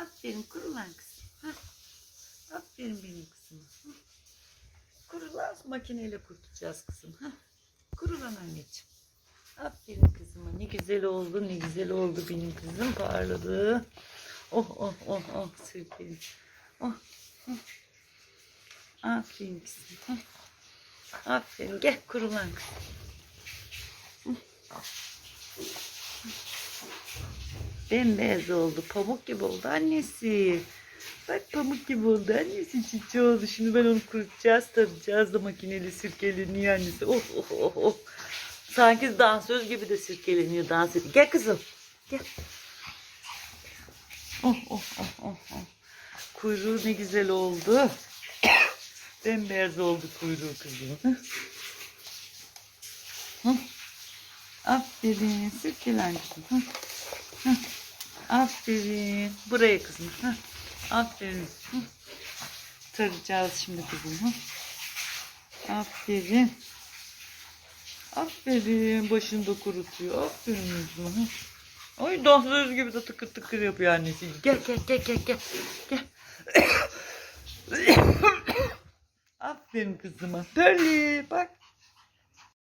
Aferin kurulan kızım. Hah. Aferin benim kızıma. Hah. Kurulan makineyle kurutacağız kızım. Hah. Kurulan anneciğim. Aferin kızıma. Ne güzel oldu, ne güzel oldu benim kızım. Parladı. Oh oh oh oh sürükleyeyim. Oh. oh. Aferin kızım. Hah. Aferin. Gel kurulan kızım. Bembeyaz oldu. Pamuk gibi oldu annesi. Bak pamuk gibi oldu annesi çiçeği oldu. Şimdi ben onu kurutacağız tarayacağız da makineli sirkeleniyor annesi. Oh oh oh oh. Sanki dansöz gibi de sirkeleniyor dans ediyor. Gel kızım. Gel. Oh oh oh oh oh. Kuyruğu ne güzel oldu. Bembeyaz oldu kuyruğu kızım. Hı? Aferin. Sirkelen kızım. Aferin. Buraya kızım. Hı. Aferin. Tarayacağız şimdi kızım. Hı. Aferin. Aferin. Başında kurutuyor. Aferin kızım. Hı. Ay dansöz gibi de tıkır tıkır yapıyor annesi. Gel gel gel gel gel. Gel. Aferin kızıma. Pearly bak.